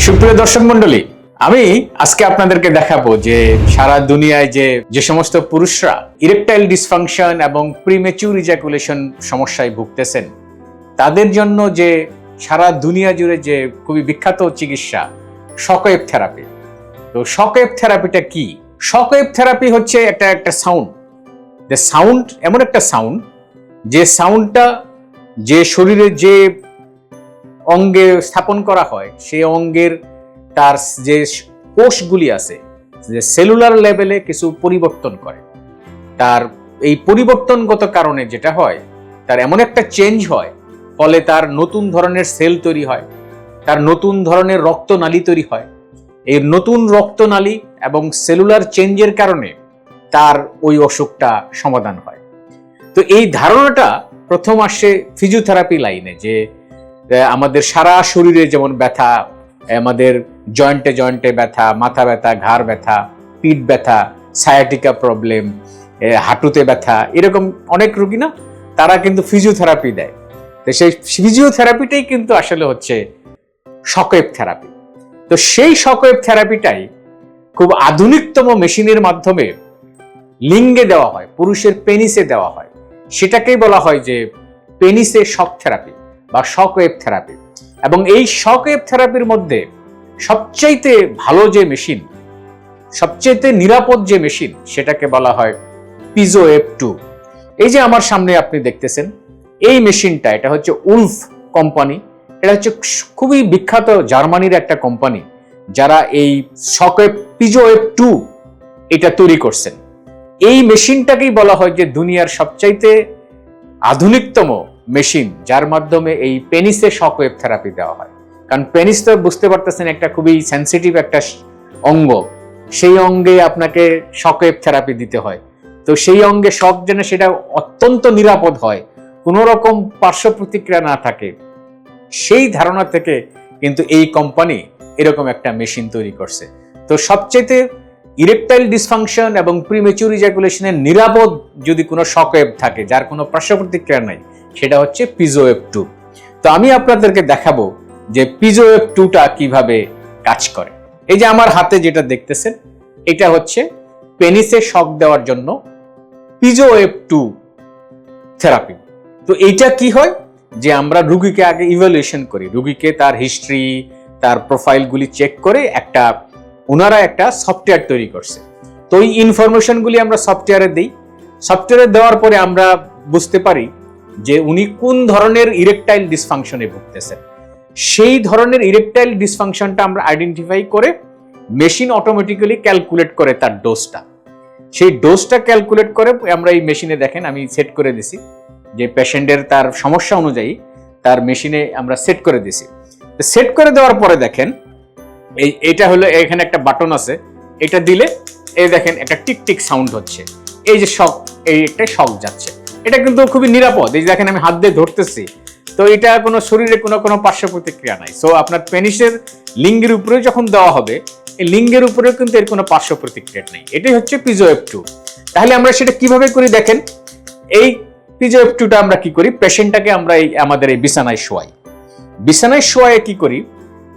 সুপ্রিয় দর্শক মন্ডলী আমি আজকে আপনাদেরকে দেখাবো যে সারা দুনিয়ায় যে যে সমস্ত পুরুষরা ইরেকটাইল ডিসফাংশন এবং প্রিমেচুর ইজাকুলেশন সমস্যায় ভুগতেছেন, তাদের জন্য যে সারা দুনিয়া জুড়ে যে খুবই বিখ্যাত চিকিৎসা শকওয়েভ থেরাপি তো শকওয়েভ থেরাপিটা কি? শকওয়েভ থেরাপি হচ্ছে একটা একটা সাউন্ড দ্য সাউন্ড এমন একটা সাউন্ড যে সাউন্ডটা যে শরীরে যে অঙ্গে স্থাপন করা হয় সেই অঙ্গের তার যে কোষগুলি আছে, যে সেলুলার লেভেলে কিছু পরিবর্তন করে। তার এই পরিবর্তনগত কারণে যেটা হয়, তার এমন একটা চেঞ্জ হয়, ফলে তার নতুন ধরনের সেল তৈরি হয়, তার নতুন ধরনের রক্তনালী তৈরি হয়। এই নতুন রক্তনালী এবং সেলুলার চেঞ্জের কারণে তার ওই অসুখটা সমাধান হয়। তো এই ধারণাটা প্রথম আসে ফিজিওথেরাপি লাইনে যে আমাদের সারা শরীরে যেমন ব্যথা আমাদের জয়েন্টে জয়েন্টে ব্যথা, মাথা ব্যথা, ঘাড় ব্যথা, পিঠ ব্যথা সায়াটিকা প্রবলেম হাঁটুতে ব্যথা, এরকম অনেক রোগী না? তারা কিন্তু ফিজিওথেরাপি দেয়। তো সেই ফিজিওথেরাপিটাই কিন্তু আসলে হচ্ছে শকওয়েভ থেরাপি তো সেই শকওয়েভ থেরাপিটাই খুব আধুনিকতম মেশিনের মাধ্যমে লিঙ্গে দেওয়া হয়, পুরুষের পেনিসে দেওয়া হয়। সেটাকেই বলা হয় যে পেনিসে শক থেরাপি বা শকওয়েভ থেরাপি এবং এই শকওয়েভ থেরাপির মধ্যে সবচাইতে ভালো যে মেশিন সবচাইতে নিরাপদ যে মেশিন সেটাকে বলা হয় পিজো এফ টু এই যে আমার সামনে আপনি দেখতেছেন, এই মেশিনটা এটা হচ্ছে উলফ কোম্পানি, এটা হচ্ছে খুবই বিখ্যাত জার্মানির একটা কোম্পানি, যারা এই শকওয়েভ পিজো এফ টু এটা তৈরি করছেন। এই মেশিনটাকেই বলা হয় যে দুনিয়ার সবচাইতে আধুনিকতম মেশিন, যার মাধ্যমে এই পেনিসে শকওয়েভ থেরাপি দেওয়া হয়। কারণ পেনিস তো বুঝতে পারতেছেন একটা খুবই সেন্সিটিভ একটা অঙ্গ। সেই অঙ্গে আপনাকে শকওয়েভ থেরাপি দিতে হয়। তো সেই অঙ্গে শক যেন সেটা অত্যন্ত নিরাপদ হয় কোনো রকম পার্শ্ব প্রতিক্রিয়া না থাকে, সেই ধারণা থেকে কিন্তু এই কোম্পানি এরকম একটা মেশিন তৈরি করছে। তো সবচেয়ে ইরেকটাইল ডিসফাংশন এবং প্রিমেচুর ইজাকুলেশনের নিরাপদ যদি কোনো শকওয়েভ থাকে, যার কোনো পার্শ্ব প্রতিক্রিয়া নাই সেটা হচ্ছে পিজোয়েভ টু তো আমি আপনাদেরকে দেখাবো যে পিজোয়েভ টুটা কীভাবে কাজ করে। এই যে আমার হাতে যেটা দেখতেছেন, এটা হচ্ছে পেনিসে শক দেওয়ার জন্য পিজোয়েভ টু থেরাপি। তো এইটা কি হয়? যে আমরা রুগীকে আগে ইভ্যালুয়েশন করি। রুগীকে তার হিস্ট্রি তার প্রোফাইলগুলি চেক করে একটা ওনারা একটা সফটওয়্যার তৈরি করছে। তো এই ইনফরমেশনগুলি আমরা সফটওয়্যারে দিই। সফটওয়্যারে দেওয়ার পরে আমরা বুঝতে পারি যে উনি কোন ধরনের ইরেকটাইল ডিসফাংশনে ভুগতেছেন, সেই ধরনের ইরেকটাইল ডিসফাংশনটা আমরা আইডেন্টিফাই করে মেশিন অটোমেটিক্যালি ক্যালকুলেট করে তার ডোজটা সেই ডোজটা ক্যালকুলেট করে আমরা এই মেশিনে দেখেন, আমি সেট করে দিছি, যে পেশেন্টের তার সমস্যা অনুযায়ী তার মেশিনে আমরা সেট করে দিছি। সেট করে দেওয়ার পরে দেখেন, এই, এটা হলো, এখানে একটা বাটন আছে, এটা দিলে এই দেখেন একটা টিক টিক সাউন্ড হচ্ছে। এই যে শক এই একটা শক যাচ্ছে। এটা কিন্তু খুবই নিরাপদ। এই দেখেন আমি হাত দিয়ে ধরতেছি। তো এটা কোনো শরীরে কোনো কোনো পার্শ্ব প্রতিক্রিয়া নাই। সো আপনার পেনিসের লিঙ্গের উপরে যখন দেওয়া হবে, এই লিঙ্গের উপরেও কিন্তু এর কোনো পার্শ্ব প্রতিক্রিয়া নেই। এটাই হচ্ছে পিজোএফ টু তাহলে আমরা সেটা কীভাবে করি দেখেন? এই পিজোএফ টুটা আমরা কি করি? পেশেন্টটাকে আমরা এই আমাদের এই বিছানায় শোয়াই। বিছানায় শোয়ায় কি করি?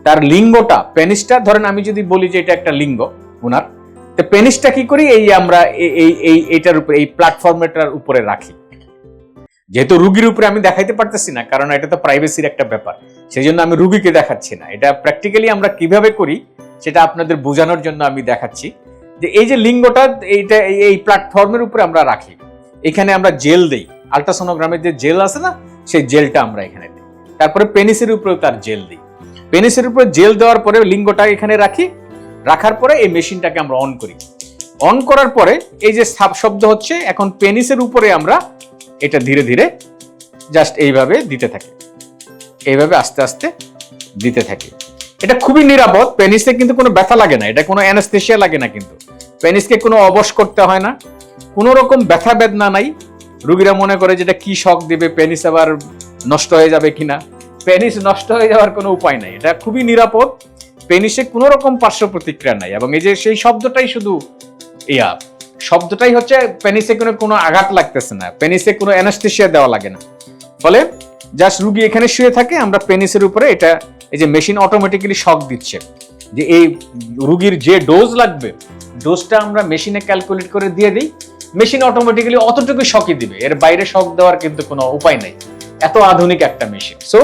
তার লিঙ্গটা পেনিসটা ধরেন আমি যদি বলি যে এটা একটা লিঙ্গ ওনার তো পেনিসটা কি করি? এই আমরা এই- এই এই, এটার উপরে, এই প্ল্যাটফর্মটার উপরে রাখি। যেহেতু রুগীর উপরে আমি দেখাইতে পারতেছি না, কারণ এটা তো প্রাইভেসির একটা ব্যাপার সেই জন্য আমি রুগীকে দেখাচ্ছি না। এটা প্র্যাকটিক্যালি আমরা কীভাবে করি, সেটা আপনাদের বোঝানোর জন্য আমি দেখাচ্ছি। যে এই যে লিঙ্গটা, এইটা, এই- প্ল্যাটফর্মের উপরে আমরা রাখি। এখানে আমরা জেল দেই। আলট্রাসোনোগ্রামের যে জেল আছে না, সেই জেলটা আমরা এখানে দিই। তারপরে পেনিসের উপরেও তার জেল দিই। পেনিসের উপরে জেল দেওয়ার পরে লিঙ্গটা এখানে রাখি। রাখার পরে এই মেশিনটাকে আমরা অন করি। অন করার পরে এই যে সাব শব্দ হচ্ছে, এখন পেনিসের উপরে আমরা এটা ধীরে ধীরে জাস্ট এইভাবে দিতে থাকে। এইভাবে আস্তে আস্তে দিতে থাকে। এটা খুবই নিরাপদ পেনিসে কিন্তু কোনো ব্যথা লাগে না, এটা কোনো অ্যানাস্থেশিয়া লাগে না কিন্তু। পেনিসকে কোনো অবশ করতে হয় না, কোনো রকম ব্যথা বেদনা নাই। রুগীরা মনে করে যেটা কি শখ দিবে পেনিস আবার নষ্ট হয়ে যাবে কিনা। পেনিস নষ্ট হয়ে যাওয়ার কোনো উপায় নাই, এটা খুবই নিরাপদ। পেনিসে কোনো রকম পার্শ্ব প্রতিক্রিয়া নাই এবং এই যে সেই শব্দটাই শুধু ইয়া। শব্দটাই হচ্ছে পেনিসে কোনো কোনো আঘাত লাগতেছে না। পেনিসে কোনো অ্যানাস্থেশিয়া দেওয়া লাগে না। ফলে জাস্ট রুগী এখানে শুয়ে থাকে, আমরা পেনিসের উপরে এটা, এই যে মেশিন অটোমেটিক্যালি শক দিচ্ছে। যে এই রুগীর যে ডোজ লাগবে ডোজটা আমরা মেশিনে ক্যালকুলেট করে দিয়ে দিই মেশিন অটোমেটিক্যালি অতটুকু শকই দিবে। এর বাইরে শক দেওয়ার কিন্তু কোনো উপায় নাই। এত আধুনিক একটা মেশিন সো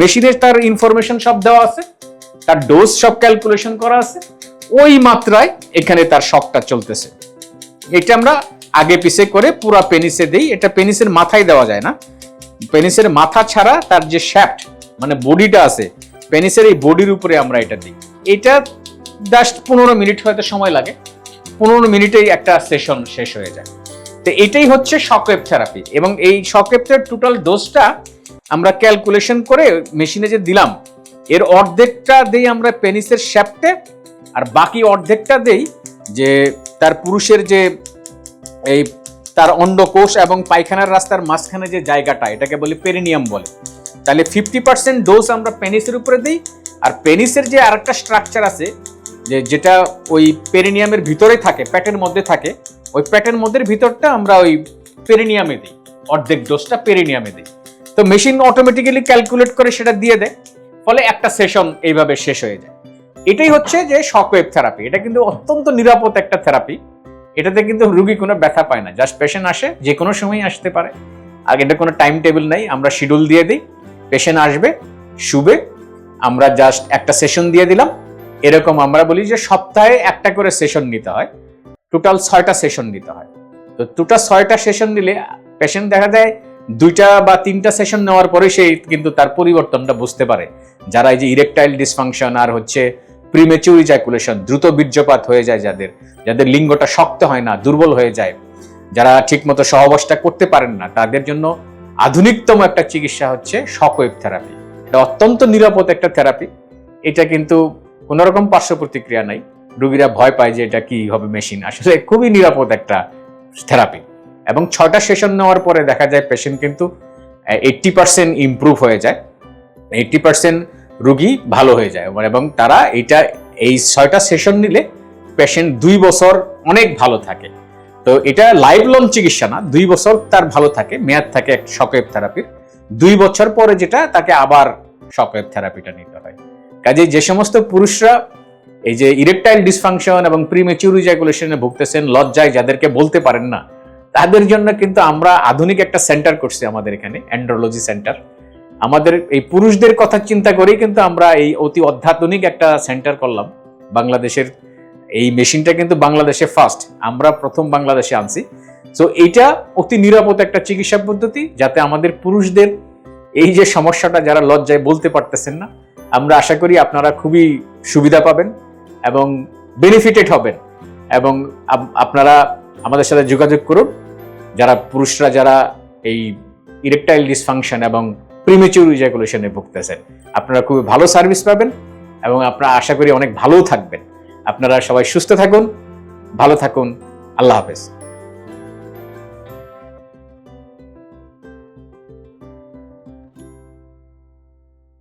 মেশিনে তার ইনফরমেশন সব দেওয়া আছে, তার ডোজ সব ক্যালকুলেশন করা আছে, ওই মাত্রায় এখানে তার শকটা চলতেছে। এটা আমরা আগে পিছে করে পুরা পেনিসে দেই। এটা পেনিসের মাথায় দেওয়া যায় না। পেনিসের মাথা ছাড়া তার যে শ্যাফট মানে বডিটা আছে পেনিসের এই বডির উপরে আমরা এটা দিই। এটা জাস্ট পনেরো মিনিট হয়তো সময় লাগে। পনেরো মিনিটেই একটা সেশন শেষ হয়ে যায়। তো এটাই হচ্ছে শকওয়েভ থেরাপি এবং এই শকওয়েভের টোটাল ডোজটা আমরা ক্যালকুলেশন করে মেশিনে যে দিলাম, এর অর্ধেকটা দেই আমরা পেনিসের শ্যাফটে আর বাকি অর্ধেকটা দেই যে তার পুরুষের যে এই তার অন্ডকোষ এবং পায়খানার রাস্তার মাঝখানে যে জায়গাটা, এটাকে বলি পেরিনিয়াম বলে। তাহলে ফিফটি পার্সেন্ট ডোজ আমরা পেনিসের উপরে দিই, আর পেনিসের যে আরেকটা স্ট্রাকচার আছে, যে যেটা ওই পেরিনিয়ামের ভিতরে থাকে প্যাটের মধ্যে থাকে, ওই প্যাটের মধ্যে ভিতরটা আমরা ওই পেরিনিয়ামে দিই। অর্ধেক ডোজটা পেরিনিয়ামে দিই। তো মেশিন অটোমেটিক্যালি ক্যালকুলেট করে সেটা দিয়ে দেয়, ফলে একটা সেশন এইভাবে শেষ হয়ে যায়। এটাই হচ্ছে যে শকওয়েভ থেরাপি এটা কিন্তু অত্যন্ত নিরাপদ একটা থেরাপি এটাতে কিন্তু রুগী কোনো ব্যথা পায় না। জাস্ট পেশেন্ট আসে, যে কোনো সময় আসতে পারে। আর এটা কোনো টাইম টেবিল নেই। আমরা শিডিউল দিয়ে দিই। পেশেন্ট আসবে, শুবে। আমরা জাস্ট একটা সেশন দিয়ে দিলাম। এরকম আমরা বলি যে সপ্তাহে একটা করে সেশন নিতে হয়। টোটাল ছয়টা সেশন নিতে হয়। তো টোটাল ছয়টা সেশন নিলে পেশেন্ট দেখা যায় দুইটা বা তিনটা সেশন নেওয়ার পরে সেই কিন্তু তার পরিবর্তনটা বুঝতে পারে। যারা এই যে ইরেকটাইল ডিসফাংশন আর হচ্ছে প্রিমেচিউর ইজাকুলেশন দ্রুত বীর্যপাত হয়ে যায় যাদের যাদের লিঙ্গটা শক্ত হয় না, দুর্বল হয়ে যায়। যারা ঠিকমতো সহবাসটা করতে পারেন না, তাদের জন্য আধুনিকতম একটা চিকিৎসা হচ্ছে শকওয়েভ থেরাপি এটা অত্যন্ত নিরাপদ একটা থেরাপি এটা কিন্তু কোনোরকম পার্শ্ব প্রতিক্রিয়া নাই। রুগীরা ভয় পায় যে এটা কি হবে মেশিন আসলে খুবই নিরাপদ একটা থেরাপি এবং ছটা সেশন নেওয়ার পরে দেখা যায় পেশেন্ট কিন্তু এইট্টি পার্সেন্ট ইমপ্রুভ হয়ে যায়। এইট্টি পার্সেন্ট রুগী ভালো হয়ে যায়। এবং তারা এটা এই ছয়টা সেশন নিলে পেশেন্ট দুই বছর অনেক ভালো থাকে। তো এটা লাইফ লং চিকিৎসা না, দুই বছর তার ভালো থাকে, মেয়াদ থাকে এক শকওয়েভ থেরাপির দুই বছর পরে যেটা, তাকে আবার শকওয়েভ থেরাপিটা নিতে হয়। কাজে যে সমস্ত পুরুষরা এই যে ইরেকটাইল ডিসফাংশন এবং প্রিমেচিউর ইজাকুলেশনে ভুগতেছেন, লজ্জায় যাদেরকে বলতে পারেন না, তাদের জন্য কিন্তু আমরা আধুনিক একটা সেন্টার করছি আমাদের এখানে অ্যান্ড্রোলজি সেন্টার আমাদের এই পুরুষদের কথা চিন্তা করেই কিন্তু আমরা এই অতি অত্যাধুনিক একটা সেন্টার করলাম। বাংলাদেশের এই মেশিনটা কিন্তু বাংলাদেশে ফার্স্ট আমরা প্রথম বাংলাদেশে আনছি। তো এইটা অতি নিরাপদ একটা চিকিৎসা পদ্ধতি যাতে আমাদের পুরুষদের এই যে সমস্যাটা যারা লজ্জায় বলতে পারতেছেন না, আমরা আশা করি আপনারা খুবই সুবিধা পাবেন এবং বেনিফিটেড হবেন। এবং আপনারা আমাদের সাথে যোগাযোগ করুন। যারা পুরুষরা, যারা এই ইরেকটাইল ডিসফাংশন এবং প্রিমেচিউর ইজাকুলেশনে ভুগতেছেন। আপনারা খুবই ভালো সার্ভিস পাবেন এবং আপনারা আশা করি অনেক ভালো থাকবেন। আপনারা সবাই সুস্থ থাকুন, ভালো থাকুন। আল্লাহ হাফেজ।